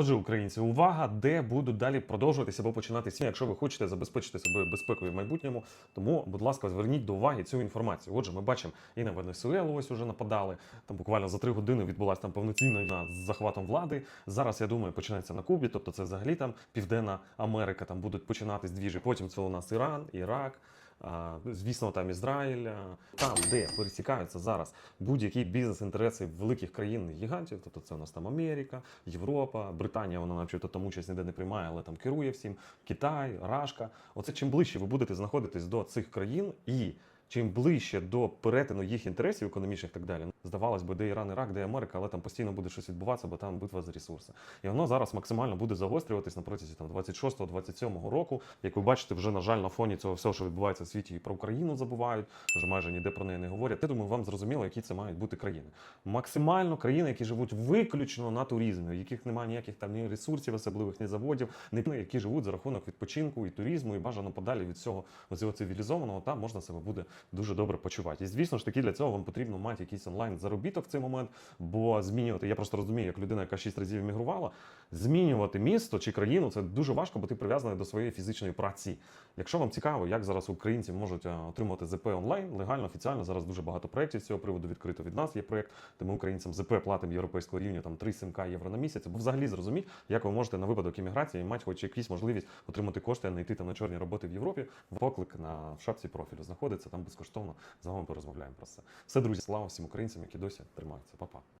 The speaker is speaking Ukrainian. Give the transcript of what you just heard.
Отже, українці, увага, де будуть далі продовжуватися або починати починатися, якщо ви хочете забезпечити себе безпекою в майбутньому. Тому, будь ласка, зверніть до уваги цю інформацію. Отже, ми бачимо і на Венесуелу ось уже нападали. Там буквально за три години відбулася там повноцінна війна з захватом влади. Зараз я думаю, починається на Кубі, тобто це взагалі там Південна Америка. Там будуть починатись двіжі. Потім це у нас Іран, Ірак. А, Звісно, там Ізраїля, там, де пересікаються зараз будь-які бізнес-інтереси великих країн гігантів, тобто це у нас там Америка, Європа, Британія, вона начебто там участь ніде не приймає, але там керує всім, Китай, Рашка. Оце чим ближче ви будете знаходитись до цих країн і чим ближче до перетину їх інтересів економічних і так далі, здавалось би, де Іран, Ірак, де Америка, але там постійно буде щось відбуватися, бо там битва за ресурси. І воно зараз максимально буде загострюватись на протязі там 26-27 року. Як ви бачите, вже на жаль, на фоні цього всього, що відбувається в світі, і про Україну забувають, вже майже ніде про неї не говорять. Я думаю, вам зрозуміло, які це мають бути країни. Максимально країни, які живуть виключно на туризмі, у яких немає ніяких там ні ресурсів, особливих, ні заводів, ні які живуть за рахунок відпочинку і туризму, і бажано подалі від цього цивілізованого, там можна себе буде дуже добре почувати. І звісно ж таки для цього вам потрібно мати якийсь онлайн заробіток в цей момент, бо змінювати. Я просто розумію, як людина, яка 6 разів емігрувала, змінювати місто чи країну це дуже важко, бо ти прив'язаний до своєї фізичної праці. Якщо вам цікаво, як зараз українці можуть е, отримати ЗП онлайн, легально, офіціально, зараз дуже багато проєктів з цього приводу відкрито від нас. Є проєкт, де ми українцям ЗП платимо європейського рівня там 3-7к євро на місяць, бо взагалі зрозуміть, як ви можете на випадок імміграції мати хоч якусь можливість отримати кошти, а не йти там на чорні роботи в Європі. Поклик на в шапці профілю знаходиться там безкоштовно. Загалом порозмовляємо про це. Все, друзі, слава всім українцям, які досі тримаються. Па-па.